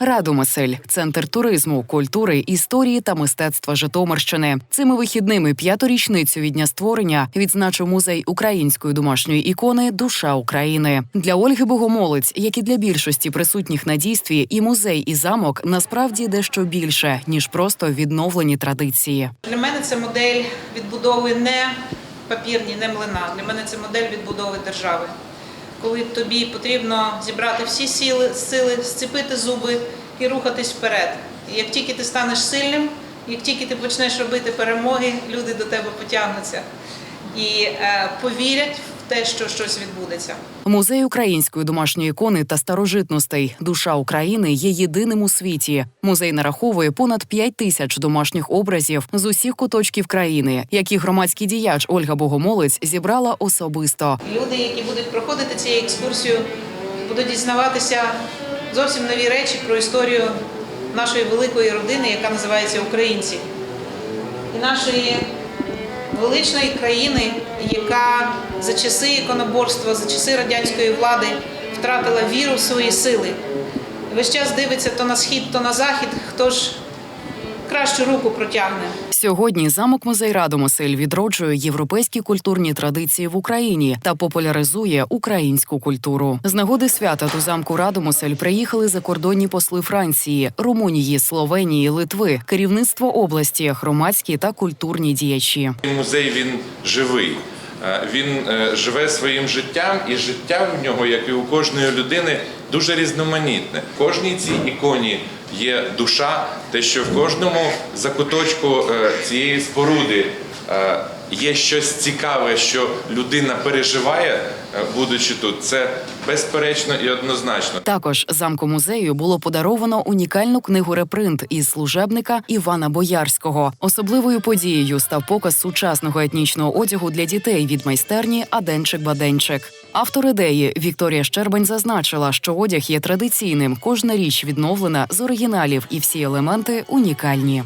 Радомисель центр туризму, культури, історії та мистецтва Житомирщини. Цими вихідними п'яту річницю від дня створення відзначив музей української домашньої ікони Душа України для Ольги Богомолець, як і для більшості присутніх на дійстві, і музей, і замок насправді дещо більше ніж просто відновлені традиції. Для мене це модель відбудови не папірні, не млина. Для мене це модель відбудови держави. Коли тобі потрібно зібрати всі сили, сили, зцепити зуби і рухатись вперед. І як тільки ти станеш сильним, як тільки ти почнеш робити перемоги, люди до тебе потягнуться і е, повірять те, що щось відбудеться. Музей української домашньої ікони та старожитностей Душа України є єдиним у світі. Музей нараховує понад 5 тисяч домашніх образів з усіх куточків країни, які громадський діяч Ольга Богомолець зібрала особисто. Люди, які будуть проходити цією екскурсією, будуть дізнаватися зовсім нові речі про історію нашої великої родини, яка називається Українці, і нашої величної країни, яка за часи іконоборства, за часи радянської влади втратила віру в свої сили. Весь час дивиться то на схід, то на захід, хто ж кращу руку протягне. Сьогодні замок музей Радомисель відроджує європейські культурні традиції в Україні та популяризує українську культуру. З нагоди свята до замку Радомисель приїхали закордонні посли Франції, Румунії, Словенії, Литви, керівництво області, громадські та культурні діячі. Музей він живий. Е, Він е, живе своїм життям, і життя в нього, як і у кожної людини, дуже різноманітне. В кожній цій іконі є душа, те, що в кожному закуточку е, цієї споруди є щось цікаве, що людина переживає, е, будучи тут. Це безперечно і однозначно. Також замку музею було подаровано унікальну книгу репринт із служебника Івана Боярського. Особливою подією став показ сучасного етнічного одягу для дітей від майстерні Аденчик Баденчик. Автор ідеї Вікторія Щербань зазначила, що одяг є традиційним. Кожна річ відновлена з оригіналів, і всі елементи унікальні.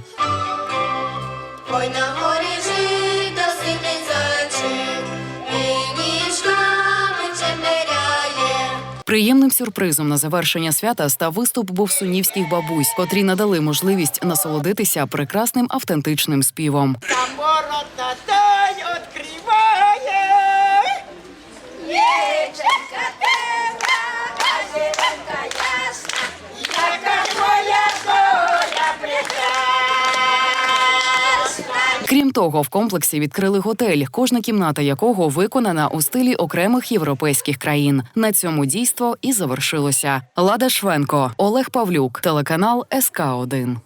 Приємним сюрпризом на завершення свята став виступ бовсунівських бабусь, котрі надали можливість насолодитися прекрасним автентичним співом. Крім того, в комплексі відкрили готель, кожна кімната якого виконана у стилі окремих європейських країн. На цьому дійство і завершилося. Лада Швенко, Олег Павлюк, телеканал СК 1